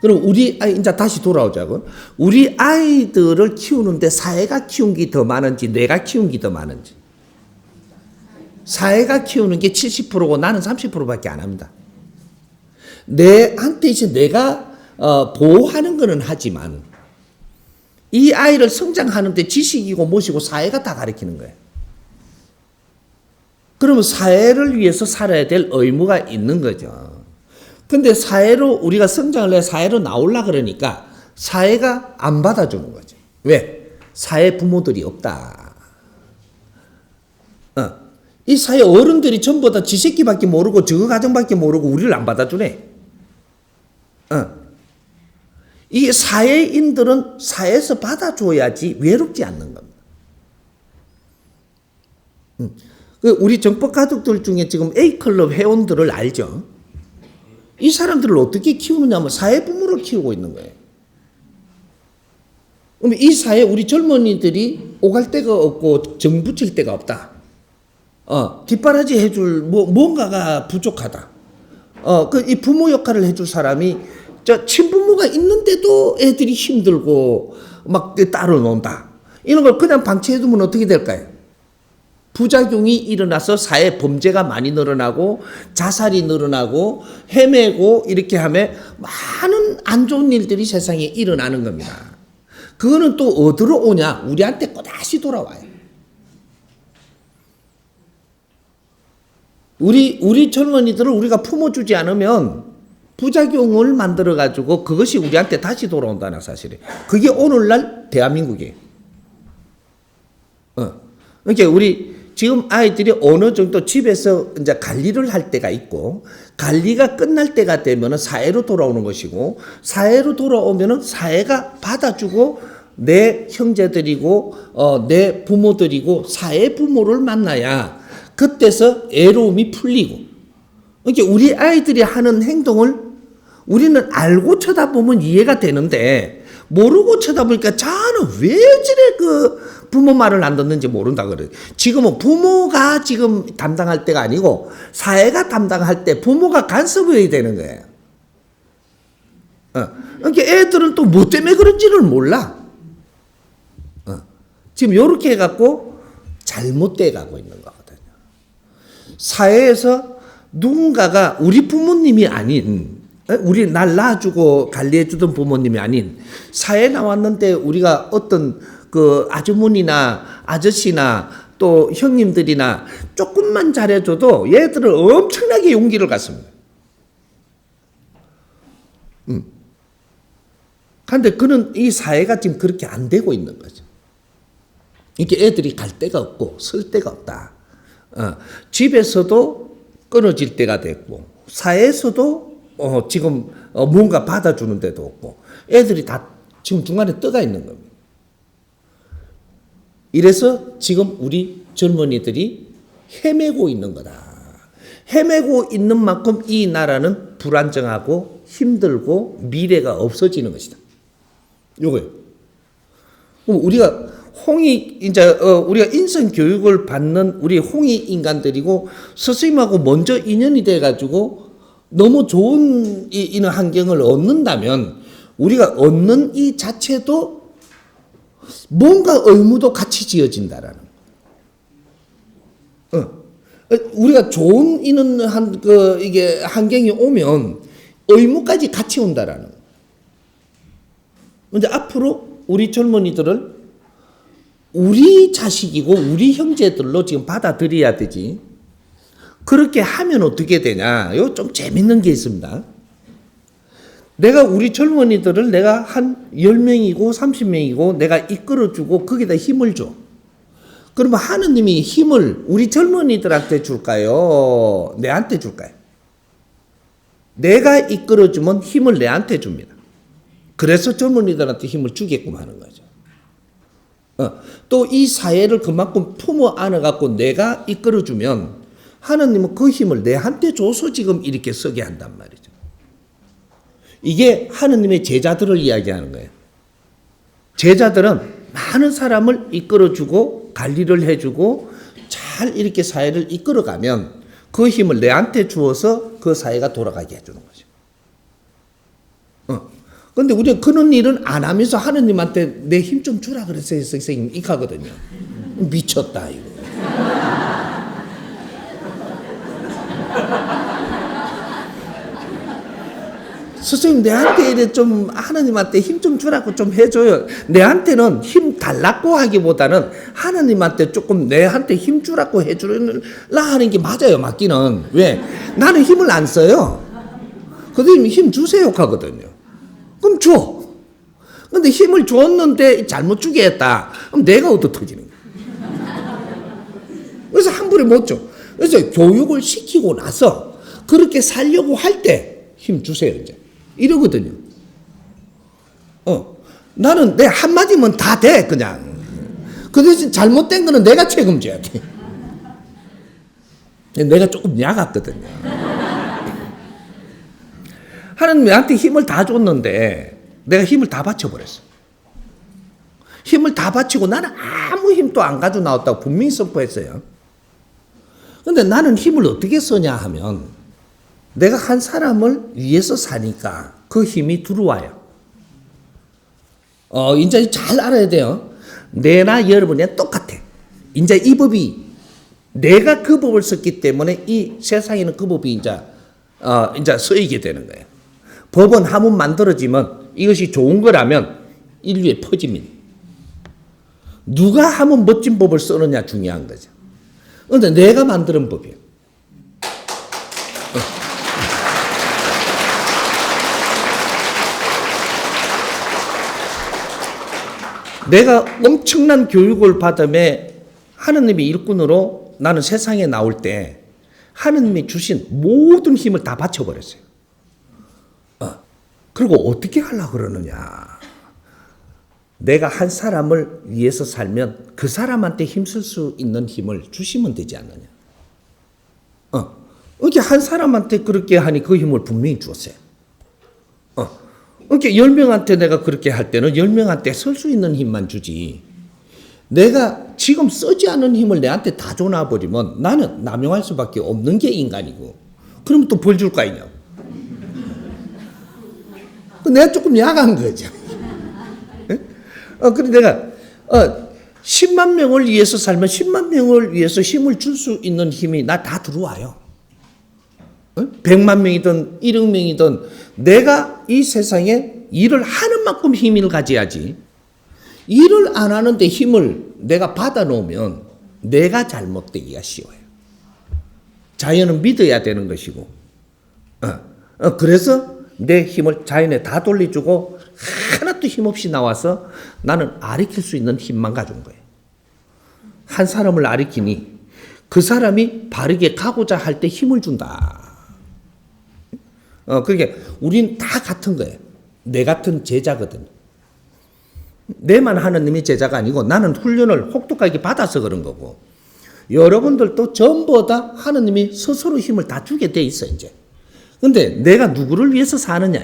그럼 우리 아이 이제 다시 돌아오자고. 우리 아이들을 키우는데 사회가 키운 게 더 많은지 내가 키운 게 더 많은지. 사회가 키우는 게 70%고 나는 30%밖에 안 합니다. 내한테 이제 내가 어, 보호하는 거는 하지만 이 아이를 성장하는데 지식이고 무엇이고 사회가 다 가르치는 거예요. 그러면 사회를 위해서 살아야 될 의무가 있는 거죠. 근데 사회로 우리가 성장을 해 사회로 나올라 그러니까 사회가 안 받아주는 거죠. 왜? 사회 부모들이 없다. 어. 이 사회 어른들이 전부 다 지새끼밖에 모르고 저거 가정밖에 모르고 우리를 안 받아주네. 어. 이 사회인들은 사회에서 받아줘야지 외롭지 않는 겁니다. 음. 그 우리 정법 가족들 중에 지금 A클럽 회원들을 알죠? 이 사람들을 어떻게 키우느냐면 사회 부모를 키우고 있는 거예요. 그럼 이 사회 우리 젊은이들이 오갈 데가 없고 정 붙일 데가 없다. 어, 뒷바라지 해줄 뭐 뭔가가 부족하다. 어, 그 이 부모 역할을 해줄 사람이 저 친부모가 있는데도 애들이 힘들고 막 따로 논다. 이런 걸 그냥 방치해두면 어떻게 될까요? 부작용이 일어나서 사회 범죄가 많이 늘어나고 자살이 늘어나고 헤매고 이렇게 하면 많은 안 좋은 일들이 세상에 일어나는 겁니다. 그거는 또 어디로 오냐? 우리한테 또다시 돌아와요. 우리 우리 젊은이들을 우리가 품어주지 않으면 부작용을 만들어 가지고 그것이 우리한테 다시 돌아온다는 사실이. 그게 오늘날 대한민국이에요. 어. 그러니까 우리 지금 아이들이 어느 정도 집에서 이제 관리를 할 때가 있고 관리가 끝날 때가 되면은 사회로 돌아오는 것이고 사회로 돌아오면은 사회가 받아주고 내 형제들이고 어, 내 부모들이고 사회 부모를 만나야 그때서 애로움이 풀리고. 그러니까 우리 아이들이 하는 행동을 우리는 알고 쳐다보면 이해가 되는데 모르고 쳐다보니까 자는 왜 저래 그 부모 말을 안 듣는지 모른다 그래. 지금은 부모가 지금 담당할 때가 아니고 사회가 담당할 때 부모가 간섭해야 되는 거예요. 어. 그러니까 애들은 또 뭐 때문에 그런지를 몰라. 어. 지금 이렇게 해갖고 잘못돼 가고 있는 거거든요. 사회에서 누군가가 우리 부모님이 아닌 우리 날 낳아주고 관리해주던 부모님이 아닌 사회 나왔는데 우리가 어떤 그 아주머니나 아저씨나 또 형님들이나 조금만 잘해줘도 얘들은 엄청나게 용기를 갖습니다. 음. 근데 그는 이 사회가 지금 그렇게 안 되고 있는 거죠. 이게 애들이 갈 데가 없고 쓸 데가 없다. 어, 집에서도 끊어질 때가 됐고 사회에서도 어, 지금 어, 뭔가 받아주는 데도 없고 애들이 다 지금 중간에 떠가 있는 겁니다. 이래서 지금 우리 젊은이들이 헤매고 있는 거다. 헤매고 있는 만큼 이 나라는 불안정하고 힘들고 미래가 없어지는 것이다. 요거예요. 그럼 우리가 홍이 이제 어, 우리가 인성 교육을 받는 우리 홍이 인간들이고 스승님하고 먼저 인연이 돼 가지고 너무 좋은 이, 이런 환경을 얻는다면 우리가 얻는 이 자체도 뭔가 의무도 같이 지어진다라는 거. 어. 우리가 좋은 이는 한그 이게 환경이 오면 의무까지 같이 온다라는 거. 근데 앞으로 우리 젊은이들을 우리 자식이고 우리 형제들로 지금 받아들여야 되지. 그렇게 하면 어떻게 되냐? 요 좀 재밌는 게 있습니다. 내가 우리 젊은이들을 내가 한 10명이고 30명이고 내가 이끌어주고 거기다 힘을 줘. 그러면 하느님이 힘을 우리 젊은이들한테 줄까요? 내한테 줄까요? 내가 이끌어주면 힘을 내한테 줍니다. 그래서 젊은이들한테 힘을 주게끔 하는 거죠. 어, 또 이 사회를 그만큼 품어 안아갖고 내가 이끌어주면 하느님은 그 힘을 내한테 줘서 지금 이렇게 쓰게 한단 말이죠. 이게 하느님의 제자들을 이야기하는 거예요. 제자들은 많은 사람을 이끌어주고 관리를 해주고 잘 이렇게 사회를 이끌어가면 그 힘을 내한테 주어서 그 사회가 돌아가게 해주는 거죠. 어. 근데 우리가 그런 일은 안 하면서 하느님한테 내 힘 좀 주라 그랬어요, 선생님. 이 가거든요. 미쳤다, 이거. 선생님 내한테 이래 좀 하나님한테 힘 좀 주라고 좀 해줘요. 내한테는 힘 달라고 하기보다는 하나님한테 조금 내한테 힘 주라고 해주라 하는 게 맞아요. 맞기는 왜 나는 힘을 안 써요. 그들이 힘 주세요 하거든요. 그럼 줘. 근데 힘을 줬는데 잘못 주게 했다. 그럼 내가 얻어 터지는 거야. 그래서 함부로 못 줘. 그래서 교육을 시키고 나서 그렇게 살려고 할 때 힘 주세요 이제 이러거든요. 어, 나는 내 한마디면 다 돼, 그냥. 그 대신 잘못된 거는 내가 책임져야 돼. 내가 조금 약았거든요. 하나님 나한테 힘을 다 줬는데, 내가 힘을 다 바쳐버렸어. 힘을 다 바치고 나는 아무 힘도 안 가지고 나왔다고 분명히 선포했어요. 근데 나는 힘을 어떻게 쓰냐 하면, 내가 한 사람을 위해서 사니까 그 힘이 들어와요. 어, 이제 잘 알아야 돼요. 내나 여러분이 똑같아. 이제 이 법이 내가 그 법을 썼기 때문에 이 세상에는 그 법이 이제 어, 이제 쓰이게 되는 거예요. 법은 한번 만들어지면 이것이 좋은 거라면 인류에 퍼집니다. 누가 한번 멋진 법을 쓰느냐 중요한 거죠. 그런데 내가 만드는 법이에요. 내가 엄청난 교육을 받음에 하느님의 일꾼으로 나는 세상에 나올 때 하느님이 주신 모든 힘을 다 바쳐버렸어요. 어. 그리고 어떻게 하려 그러느냐. 내가 한 사람을 위해서 살면 그 사람한테 힘쓸 수 있는 힘을 주시면 되지 않느냐. 어. 이렇게 한 사람한테 그렇게 하니 그 힘을 분명히 주었어요. 어. 이렇게 열 명한테 내가 그렇게 할 때는 열 명한테 설수 있는 힘만 주지. 내가 지금 쓰지 않은 힘을 내한테 다 줘놔버리면 나는 남용할 수밖에 없는 게 인간이고. 그러면 또벌 줄 거 아니냐고. 그 내가 조금 약한 거죠. 예? 어, 그래 내가, 어, 10만 명을 위해서 살면 10만 명을 위해서 힘을 줄 수 있는 힘이 나 다 들어와요. 어? 100만 명이든 1억 명이든 내가 이 세상에 일을 하는 만큼 힘을 가져야지. 일을 안 하는데 힘을 내가 받아 놓으면 내가 잘못되기가 쉬워요. 자연은 믿어야 되는 것이고. 어, 어, 그래서 내 힘을 자연에 다 돌려주고 하나도 힘없이 나와서 나는 아리킬 수 있는 힘만 가진 거예요. 한 사람을 아리키니 그 사람이 바르게 가고자 할 때 힘을 준다. 어, 그러니까 우린 다 같은 거예요. 내 같은 제자거든. 내만 하느님이 제자가 아니고 나는 훈련을 혹독하게 받아서 그런 거고 여러분들도 전부 다 하느님이 스스로 힘을 다 주게 돼 있어 이제. 근데 내가 누구를 위해서 사느냐?